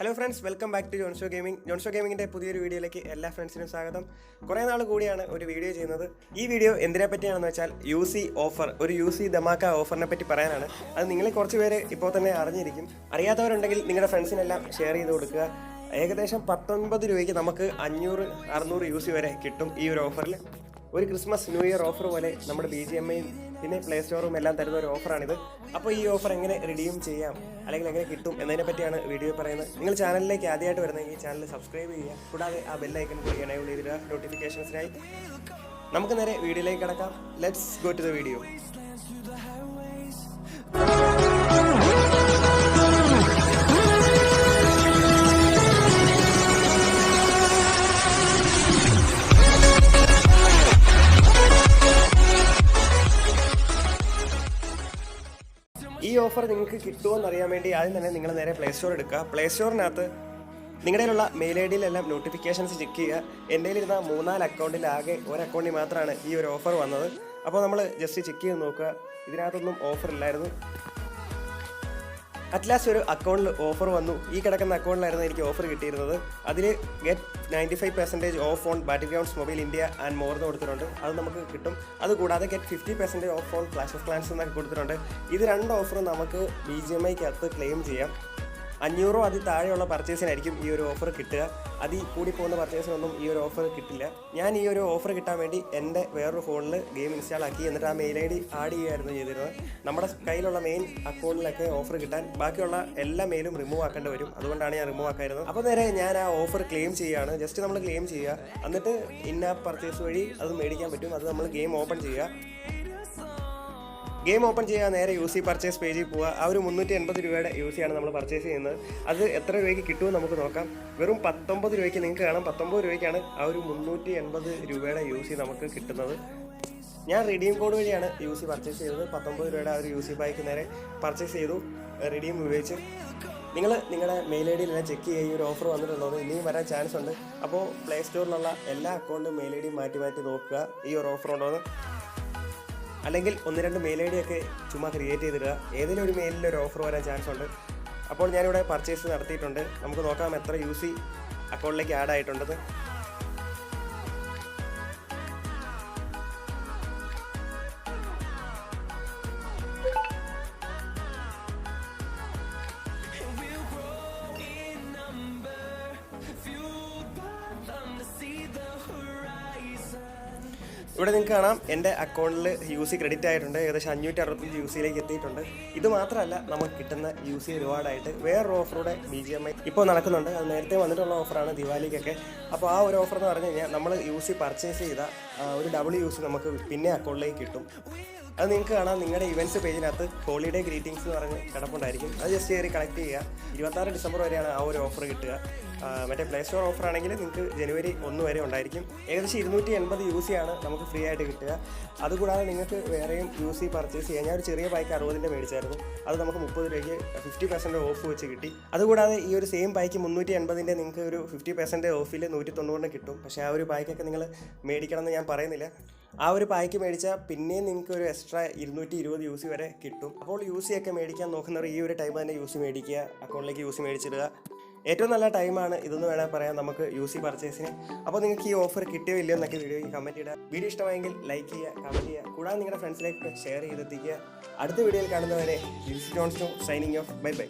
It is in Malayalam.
Hello friends welcome back to Johnso gaming Johnso ഗെയിമിങ്ങിന്റെ പുതിയൊരു വീഡിയോയിലേക്ക് എല്ലാ ഫ്രണ്ട്സിനും സ്വാഗതം. കുറേ നാൾ കൂടിയാണ് ഒരു വീഡിയോ ചെയ്യുന്നത്. ഈ വീഡിയോ എന്തിനെ പറ്റിയാണെന്ന് വെച്ചാൽ യു സി ഓഫർ ഒരു യു സി ദമാക്ക ഓഫറിനെ പറ്റി പറയാനാണ്. അത് നിങ്ങൾ കുറച്ച് പേര് ഇപ്പോൾ തന്നെ അറിഞ്ഞിരിക്കും. അറിയാത്തവരുണ്ടെങ്കിൽ നിങ്ങളുടെ ഫ്രണ്ട്സിനെല്ലാം ഷെയർ ചെയ്ത് കൊടുക്കുക. ഏകദേശം പത്തൊൻപത് രൂപയ്ക്ക് നമുക്ക് അഞ്ഞൂറ് അറുന്നൂറ് യു സി വരെ കിട്ടും ഈ ഒരു ഓഫറിൽ ഒരു ക്രിസ്മസ് ന്യൂ ഇയർ ഓഫർ പോലെ നമ്മുടെ ബി ജി എം ഐയും പിന്നെ പ്ലേ സ്റ്റോറും എല്ലാം തരുന്ന ഒരു ഓഫറാണിത്. അപ്പോൾ ഈ ഓഫർ എങ്ങനെ റിഡീം ചെയ്യാം? അല്ലെങ്കിൽ എങ്ങനെ കിട്ടും? എന്നതിനെ പറ്റിയാണ് വീഡിയോ പറയുന്നത്. നിങ്ങൾ ചാനലിലേക്ക് ആദ്യമായിട്ട് വരുന്നെങ്കിൽ ചാനൽ സബ്സ്ക്രൈബ് ചെയ്യുക. കൂടാതെ ആ ബെല്ലൈക്കൺ കൂടി എനേബിൾ ചെയ്തിടുക നോട്ടിഫിക്കേഷൻസിനായി നമുക്ക് നേരെ വീഡിയോയിലേക്ക് കിടക്കാം. Let's go to the video ഈ ഓഫർ നിങ്ങൾക്ക് കിട്ടുമോ എന്നറിയാൻ വേണ്ടി ആദ്യം തന്നെ നിങ്ങൾ നേരെ പ്ലേ സ്റ്റോർ എടുക്കുക. പ്ലേ സ്റ്റോറിനകത്ത് നിങ്ങളുടെ കയ്യിലുള്ള മെയിൽ ഐ ഡിയിലെല്ലാം നോട്ടിഫിക്കേഷൻസ് ചെക്ക് ചെയ്യുക. എന്റെ കയ്യിലിരുന്ന മൂന്നാൽ അക്കൗണ്ടിൽ ആകെ ഒരു അക്കൗണ്ടിൽ മാത്രമാണ് ഈ ഒരു ഓഫർ വന്നത്. അപ്പോൾ നമ്മൾ ജസ്റ്റ് ചെക്ക് ചെയ്ത് നോക്കുക. ഇതിനകത്തൊന്നും ഓഫർ ഇല്ലായിരുന്നു. അറ്റ്ലാസ്റ്റ് ഒരു അക്കൗണ്ടിൽ ഓഫർ വന്നു. ഈ കിടക്കുന്ന അക്കൗണ്ടിലായിരുന്നു എനിക്ക് ഓഫർ കിട്ടിയിരുന്നത്. അതിൽ get ninety five percentage off on Battlegrounds Mobile India and more എന്ന് കൊടുത്തിട്ടുണ്ട്. അത് നമുക്ക് കിട്ടും. അതുകൂടാതെ get fifty percentage off on Clash of Clans എന്നൊക്കെ കൊടുത്തിട്ടുണ്ട്. ഇത് രണ്ട് ഓഫറും നമുക്ക് ബി ജി എം ഐക്കകത്ത് ക്ലെയിം ചെയ്യാം. അഞ്ഞൂറോ അതിൽ താഴെയുള്ള പർച്ചേസിനായിരിക്കും ഈ ഒരു ഓഫർ കിട്ടുക. അതിൽ കൂടി പോകുന്ന പർച്ചേസിനൊന്നും ഈ ഒരു ഓഫർ കിട്ടില്ല. ഞാൻ ഈ ഒരു ഓഫർ കിട്ടാൻ വേണ്ടി എന്റെ വേറൊരു ഫോണിൽ ഗെയിം ഇൻസ്റ്റാൾ ആക്കി എന്നിട്ട് ആ മെയിൽ ഐ ഡി ആഡ് ചെയ്യുമായിരുന്നു ചെയ്തിരുന്നത്. നമ്മുടെ കയ്യിലുള്ള മെയിൻ അക്കൗണ്ടിലൊക്കെ ഓഫർ കിട്ടാൻ ബാക്കിയുള്ള എല്ലാ മെയിലും റിമൂവ് ആക്കേണ്ടി വരും. അതുകൊണ്ടാണ് ഞാൻ റിമൂവ് ആക്കായിരുന്നത്. അപ്പോൾ നേരെ ഞാൻ ആ ഓഫർ ക്ലെയിം ചെയ്യുകയാണ്. ജസ്റ്റ് നമ്മൾ ക്ലെയിം ചെയ്യുക. എന്നിട്ട് ഇന്ന പർച്ചേസ് വഴി അത് മേടിക്കാൻ പറ്റും. അത് നമ്മൾ ഗെയിം ഓപ്പൺ ചെയ്യുക. ഗെയിം ഓപ്പൺ ചെയ്യുക നേരെ യു സി പർച്ചേസ് പേജിൽ പോവുക. ആ ഒരു മുന്നൂറ്റി എൺപത് രൂപയുടെ യു സിയാണ് നമ്മൾ പർച്ചേസ് ചെയ്യുന്നത്. അത് എത്ര രൂപയ്ക്ക് കിട്ടുമെന്ന് നമുക്ക് നോക്കാം. വെറും പത്തൊമ്പത് രൂപയ്ക്ക് നിങ്ങൾക്ക് കാണാം. പത്തൊമ്പത് രൂപയ്ക്കാണ് ആ ഒരു മുന്നൂറ്റി എൺപത് രൂപയുടെ യു സി നമുക്ക് കിട്ടുന്നത്. ഞാൻ റിഡീം കോഡ് വഴിയാണ് യു സി പർച്ചേസ് ചെയ്തത്. പത്തൊമ്പത് രൂപയുടെ ആ ഒരു യു സി ബൈക്ക് നേരെ പർച്ചേസ് ചെയ്തു. റിഡീം ഉപയോഗിച്ച്. നിങ്ങൾ നിങ്ങളുടെ മെയിൽ ഐ ഡിയിൽ ചെക്ക് ചെയ്യുക. ഈ ഒരു ഓഫർ വന്നിട്ടുണ്ടോ എന്ന് ഇനിയും വരാൻ ചാൻസ് ഉണ്ട്. അപ്പോൾ പ്ലേ സ്റ്റോറിലുള്ള എല്ലാ അക്കൗണ്ടും മെയിൽ ഐ ഡി മാറ്റി മാറ്റി നോക്കുക. ഈ ഒരു ഓഫർ ഉണ്ടോ എന്ന്. അല്ലെങ്കിൽ ഒന്ന് രണ്ട് മെയിൽ ഐ ഡി ഒക്കെ ചുമ്മാ ക്രിയേറ്റ് ചെയ്തിടുക. ഏതെങ്കിലും ഒരു മെയിലിൽ ഒരു ഓഫർ വരാൻ ചാൻസ് ഉണ്ട്. അപ്പോൾ ഞാനിവിടെ പർച്ചേസ് നടത്തിയിട്ടുണ്ട്. നമുക്ക് നോക്കാം എത്ര യു സി അക്കൗണ്ടിലേക്ക് ആഡ് ആയിട്ടുണ്ടെന്ന്. ഇവിടെ നിങ്ങൾക്ക് കാണാം എന്റെ അക്കൗണ്ടിൽ യു സി ക്രെഡിറ്റ് ആയിട്ടുണ്ട് ഏകദേശം അഞ്ഞൂറ്റി അറുപത്തഞ്ച് യു സിയിലേക്ക് എത്തിയിട്ടുണ്ട്. ഇത് മാത്രമല്ല നമുക്ക് കിട്ടുന്ന യു സി റിവാർഡായിട്ട് വേറൊരു ഓഫറൂടെ ബി ജി എം ഐ ഇപ്പോൾ നടക്കുന്നുണ്ട്. അത് നേരത്തെ വന്നിട്ടുള്ള ഓഫറാണ് ദിവാലിക്കൊക്കെ. അപ്പോൾ ആ ഒരു ഓഫർ എന്ന് പറഞ്ഞു കഴിഞ്ഞാൽ നമ്മൾ യു സി പർച്ചേസ് ചെയ്ത ഒരു ഡബിൾ യു സി നമുക്ക് പിന്നെ അക്കൗണ്ടിലേക്ക് കിട്ടും. അത് നിങ്ങൾക്ക് കാണാം. നിങ്ങളുടെ ഇവന്റ്സ് പേജിനകത്ത് ഹോളിഡേ ഗ്രീറ്റിംഗ്സ് എന്ന് പറഞ്ഞ് കിടപ്പുണ്ടായിരിക്കും. അത് ജസ്റ്റ് കയറി കളക്ട് ചെയ്യുക. ഇരുപത്താറ് ഡിസംബർ വരെയാണ് ആ ഒരു ഓഫർ കിട്ടുക. മറ്റേ പ്ലേ സ്റ്റോർ ഓഫർ ആണെങ്കിൽ നിങ്ങൾക്ക് ജനുവരി ഒന്ന് വരെ ഉണ്ടായിരിക്കും. ഏകദേശം ഇരുന്നൂറ്റി എൺപത് യു സി ആണ് നമുക്ക് ഫ്രീ ആയിട്ട് കിട്ടുക. അതുകൂടാതെ നിങ്ങൾക്ക് വേറെയും യു സി പർച്ചേസ് ചെയ്യാൻ ഞാൻ ഒരു ചെറിയ ബൈക്ക് അറുപതിന്റെ മേടിച്ചായിരുന്നു. അത് നമുക്ക് മുപ്പത് രൂപയ്ക്ക് ഫിഫ്റ്റി പെർസെന്റ് ഓഫ് വെച്ച് കിട്ടി. അതുകൂടാതെ ഈ ഒരു സെയിം ബൈക്ക് മുന്നൂറ്റി എൺപതിന്റെ നിങ്ങൾക്ക് ഒരു ഫിഫ്റ്റി പെർസെന്റ് ഓഫിൽ നൂറ്റി തൊണ്ണൂറിന് കിട്ടും. പക്ഷേ ആ ഒരു ബൈക്കൊക്കെ നിങ്ങൾ മേടിക്കണം എന്ന് ഞാൻ പറയുന്നില്ല. ആ ഒരു പായ്ക്ക് മേടിച്ചാൽ പിന്നെയും നിങ്ങൾക്ക് ഒരു എക്സ്ട്രാ ഇരുന്നൂറ്റി ഇരുപത് യു സി വരെ കിട്ടും. അപ്പോൾ യു സി ഒക്കെ മേടിക്കാൻ നോക്കുന്നവർ ഈ ഒരു ടൈം തന്നെ യു സി മേടിക്കുക അക്കൗണ്ടിലേക്ക് യു സി മേടിച്ചിടുക. ഏറ്റവും നല്ല ടൈമാണ് ഇതെന്ന് വേണമെങ്കിൽ പറയാം. നമുക്ക് യു സി പർച്ചേസിന് അപ്പോൾ നിങ്ങൾക്ക് ഈ ഓഫർ കിട്ടിയോ ഇല്ലയോ എന്നൊക്കെ വീഡിയോ കമന്റ് ഇടുക. വീഡിയോ ഇഷ്ടമായെങ്കിൽ ലൈക്ക് ചെയ്യുക കമന്റ് ചെയ്യുക. കൂടാതെ നിങ്ങളുടെ ഫ്രണ്ട്സിലേക്ക് ഷെയർ ചെയ്തെത്തിക്കുക. അടുത്ത വീഡിയോയിൽ കാണുന്നവരെ Jilsy Johnston signing off bye bye